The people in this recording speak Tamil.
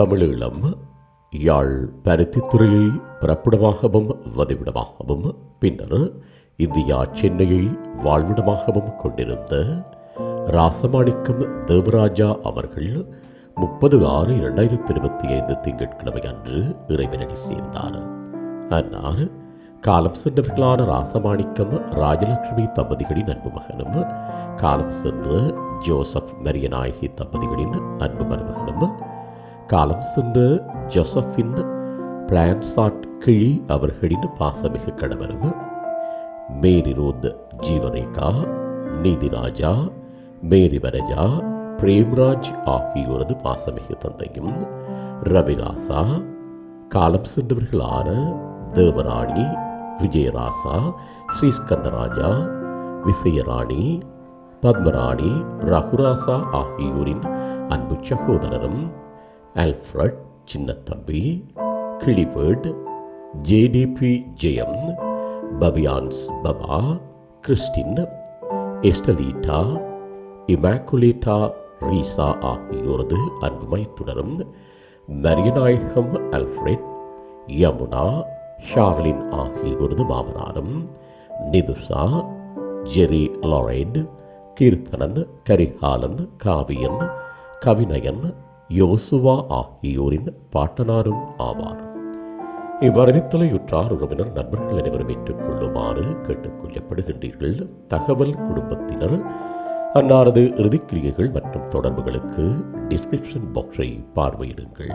தமிழீழம் யாழ் பருத்தித்துறையை பிறப்பிடமாகவும் வதிவிடமாகவும் பின்னர் இந்தியா சென்னையை வாழ்விடமாகவும் கொண்டிருந்த ராசமாணிக்கம் தேவராஜா அவர்கள் முப்பது ஆறு இரண்டாயிரத்தி இருபத்தி ஐந்து திங்கட்கிழமை அன்று இறைவனடி சேர்ந்தார். அன்னார் காலம் சென்றவர்களான ராசமாணிக்கம் ராஜலட்சுமி தம்பதிகளின் அன்பு மகனும் காலம் சென்ற ஜோசப் மரியநாயகி தம்பதிகளின் அன்பு மருமகன் காலம் சென்ற ஜோசப்பின் பிளான்சாட் கிழி அவர்களின் பாசமிகு கணவரும். மேரி ரோத் ஜீவரேகா நீதிராஜா மேரி வரஜா பிரேம்ராஜ் ஆகியோரது பாசமிகு தந்தையும். ரவிராசா காலம் சென்றவர்களான தேவராணி விஜயராசா ஸ்ரீஸ்கந்தராஜா விசயராணி பத்மராணி ரகுராசா ஆகியோரின் அன்பு சகோதரரும் ஆல்ஃப்ரட் சின்னத்தம்பி கிளிவேர்ட் ஜேடிபி ஜெயம் பவியான்ஸ் பபா கிறிஸ்டின் எஸ்டலீட்டா இமாக்குலேட்டா ரீசா ஆகியோரது அன்புமை தொடரும் மரியநாயகம் அல்ஃப்ரெட் யமுனா ஷார்லின் ஆகியோரது மாமனாரும் நிதுஷா ஜெரி லாரைட் கீர்த்தனன் கரிகாலன் காவியன் கவினயன் யோசுவா ஆகியோரின் பாட்டனாரும் ஆவார். இவ்வரவித்தலையுற்றார் உறவினர் நண்பர்கள் அனைவரும் ஏற்றுக்கொள்ளுமாறு கேட்டுக்கொள்ளப்படுகின்றீர்கள் தகவல் குடும்பத்தினர் அன்னாரது இறுதிக்கிரியைகள் மற்றும் தொடர்புகளுக்கு டிஸ்கிரிப்ஷன் பாக்ஸை பார்வையிடுங்கள்.